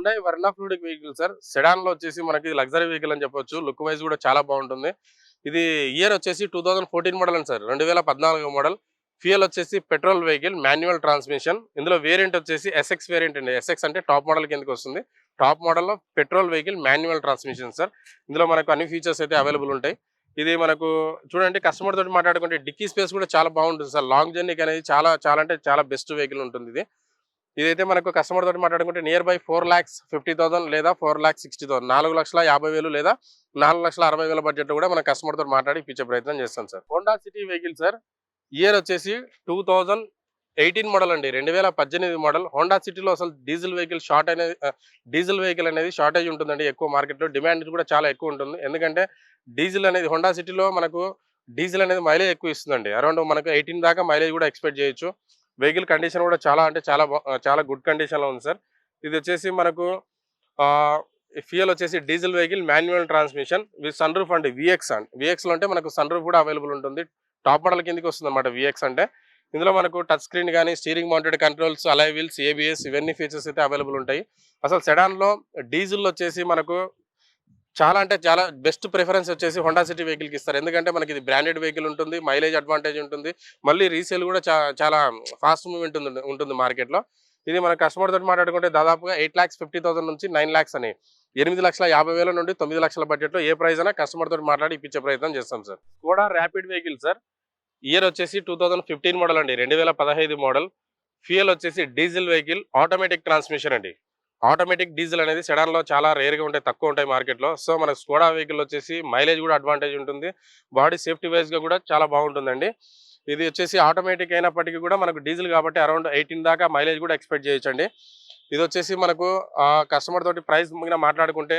ఉన్నాయి. వెర్లా fluidic vehicle sir. సెడాన్లో వచ్చేసి మనకి లగ్జరీ వెహికల్ అని చెప్పొచ్చు. లుక్ వైజ్ కూడా చాలా బాగుంటుంది. ఇది ఇయర్ వచ్చేసి టూ థౌసండ్ ఫోర్టీన్ మోడల్ అండి సార్. రెండు వేల మోడల్. ఫ్యూయల్ వచ్చేసి పెట్రోల్ వెహికల్ మాన్యువల్ ట్రాన్స్మిషన్. ఇందులో వేరియంట్ వచ్చేసి ఎస్ఎక్స్ వేరియంట్ అండి. ఎస్ఎక్స్ అంటే టాప్ మోడల్ కిందకి వస్తుంది. టాప్ మోడల్లో petrol vehicle manual transmission sir. ఇందులో మనకు అన్ని ఫీచర్స్ అయితే అవైలబుల్ ఉంటాయి. ఇది మనకు చూడండి కస్టమర్ తోటి మాట్లాడుకుంటే డిక్కీ స్పేస్ కూడా చాలా బాగుంటుంది సార్. లాంగ్ జర్నీకి అనేది చాలా చాలా అంటే చాలా బెస్ట్ వెహికల్ ఉంటుంది ఇది. ఇదైతే మనకు కస్టమర్ తోటి మాట్లాడుకుంటే near by four lakhs fifty thousand లేదా ఫోర్ ల్యాక్స్ సిక్స్టీ థౌసండ్ నాలుగు లక్షల యాభై వేలు లేదా నాలుగు లక్షల అరవై వేల బడ్జెట్ కూడా మన కస్టమర్ తోటి మాట్లాడి ఇప్పించే ప్రయత్నం చేస్తాం sir. Honda City vehicle sir year వచ్చేసి టూ థౌజండ్ ఎయిటీన్ మోడల్ అండి. రెండు వేల పద్దెనిమిది మోడల్ హోండా సిటీలో అసలు డీజిల్ వెహికల్ షార్ట్ అనేది డీజిల్ వెహికల్ అనేది షార్టేజ్ ఉంటుందండి ఎక్కువ మార్కెట్లో డిమాండ్ కూడా చాలా ఎక్కువ ఉంటుంది. ఎందుకంటే డీజిల్ అనేది హోండా సిటీలో మనకు డీజిల్ అనేది మైలేజ్ ఎక్కువ ఇస్తుందండి. అరౌండ్ మనకు ఎయిటీన్ దాకా మైలేజ్ కూడా ఎక్స్పెక్ట్ చేయొచ్చు. వెహికల్ కండిషన్ కూడా చాలా అంటే చాలా చాలా గుడ్ కండిషన్లో ఉంది సార్. ఇది వచ్చేసి మనకు ఫ్యూయల్ వచ్చేసి diesel vehicle manual transmission with sunroof and. VX and విఎక్స్లో అంటే మనకు సన్ రూఫ్ కూడా అవైలబుల్ ఉంటుంది. టాప్ మోడల్ కిందకి వస్తుంది అనమాట విఎక్స్ అంటే. ఇందులో మనకు టచ్ స్క్రీన్ కానీ steering mounted controls alloy wheels ABS ఇవన్నీ ఫీచర్స్ అయితే అవైలబుల్ ఉంటాయి. అసలు సెడాన్లో డీజిల్ వచ్చేసి మనకు చాలా అంటే చాలా బెస్ట్ ప్రిఫరెన్స్ వచ్చేసి హోండా సిటీ వెహికల్కి ఇస్తారు. ఎందుకంటే మనకి ఇది బ్రాండెడ్ వెహికల్ ఉంటుంది మైలేజ్ అడ్వాంటేజ్ ఉంటుంది. మళ్ళీ రీసేల్ కూడా చాలా ఫాస్ట్ మూవ్మెంట్ ఉంటుంది ఉంటుంది మార్కెట్లో ఇది మన కస్టమర్ తోటి మాట్లాడుకుంటే దాదాపుగా ఎయిట్ ల్యాక్స్ ఫిఫ్టీ థౌసండ్ నుంచి నైన్ ల్యాక్స్ అని. ఎనిమిది లక్షల యాభై వేల నుండి తొమ్మిది లక్షల బడ్జెట్లో ఏ ప్రైస్ అయినా కస్టమర్ తోటి మాట్లాడి ఇప్పించే ప్రయత్నం చేస్తాం సార్ కూడా ర్యాపిడ్ వెహికల్ సార్ ఇయర్ వచ్చేసి టూ థౌసండ్ ఫిఫ్టీన్ మోడల్ అండి. రెండు వేల పదహైదు మోడల్ ఫ్యూయల్ వచ్చేసి డీజిల్ వెహికల్ ఆటోమేటిక్ ట్రాన్స్మిషన్ అండి. ఆటోమేటిక్ డీజిల్ అనేది సెడాన్లో చాలా రేర్గా ఉంటాయి తక్కువ ఉంటాయి మార్కెట్లో సో మన స్కోడా వెహికల్ వచ్చేసి మైలేజ్ కూడా అడ్వాంటేజ్ ఉంటుంది. బాడీ సేఫ్టీ వైజ్గా కూడా చాలా బాగుంటుందండి. ఇది వచ్చేసి ఆటోమేటిక్ అయినప్పటికీ కూడా మనకు డీజిల్ కాబట్టి అరౌండ్ ఎయిటీన్ దాకా మైలేజ్ కూడా ఎక్స్పెక్ట్ చేయొచ్చండి. ఇది వచ్చేసి మనకు కస్టమర్ తోటి ప్రైస్ మాట్లాడుకుంటే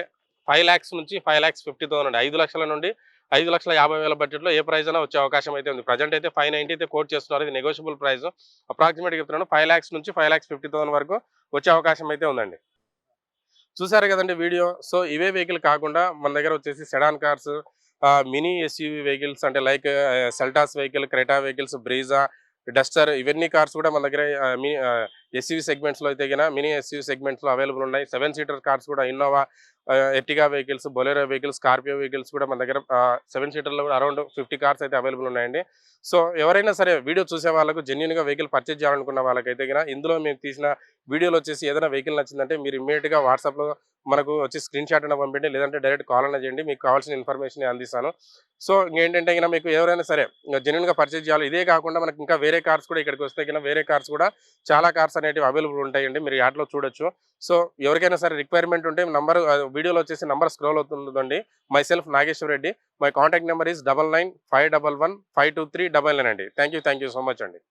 ఫైవ్ ల్యాక్స్ నుంచి ఫైవ్ ల్యాక్స్ ఫిఫ్టీ థౌసండ్ ఐదు లక్షల నుండి ఐదు లక్షల యాభై వేల బడ్జెట్లో ఏ ప్రైస్ అయినా వచ్చే అవకాశం అయితే ఉంది. ప్రజెంట్ అయితే ఫైవ్ నైన్టీ అయితే కోట్ చేస్తున్నారు. ఇది నెగోషియబుల్ ప్రైస్. అప్రాక్సిమేట్గా చెప్తున్నాను ఫైవ్ ల్యాక్స్ నుంచి ఫైవ్ ల్యాక్స్ ఫిఫ్టీ థౌసండ్ వరకు వచ్చే అవకాశం అయితే ఉందండి. చూసారు కదండి వీడియో. సో ఇవే వెహికల్ కాకుండా మన దగ్గర వచ్చేసి sedan cars mini SUV vehicles అంటే like Seltos vehicle Creta vehicles Brezza Duster ఇవన్నీ కార్స్ కూడా మన దగ్గర మీ ఎస్యూవి సెగ్మెంట్స్లో అయితే గిన మినీ ఎస్యూవి సెగ్మెంట్స్లో అవైలబుల్ ఉన్నాయి. సెవెన్ సీటర్ కార్స్ కూడా Innova Ertiga vehicles Bolero vehicles Scorpio vehicles కూడా మన దగ్గర సెవెన్ సీటర్లో కూడా అరౌండ్ ఫిఫ్టీ కార్స్ అయితే అవైలబుల్ ఉన్నాయండి. సో ఎవరైనా సరే వీడియో చూసే వాళ్ళకు జెన్యున్గా వెహికల్ పర్చేజ్ చేయాలనుకున్న వాళ్ళకైతే గిన ఇందులో మేము తీసిన వీడియోలో వచ్చేసి ఏదైనా వెహికల్ నచ్చిందంటే మీరు ఇమ్మీడియట్గా వాట్సాప్లో మనకు వచ్చి స్క్రీన్ షాట్ అయినా పంపించండి లేదంటే డైరెక్ట్ కాల్ అయినా చేయండి మీకు కావాల్సిన ఇన్ఫర్మేషన్ అందిస్తాను. సో ఇంకేంటంటే గిన మీకు ఎవరైనా సరే జెన్యున్గా పర్చేజ్ చేయాలి. ఇదే కాకుండా మనకి ఇంకా వేరే కార్స్ కూడా ఇక్కడికి వస్తే గిన వేరే కార్స్ కూడా చాలా కార్స్ అనేటివి అవైలబుల్ ఉంటాయండి మీరు యాడ్లో చూడొచ్చు. సో ఎవరికైనా సరే రిక్వైర్మెంట్ ఉంటే నంబర్ వీడియోలో వచ్చేసి నంబర్ స్క్రోల్ అవుతుందండి. Myself Nageswara Reddy my contact number is double nine five double one five two three double nine అండి. Thank you thank you so much అండి.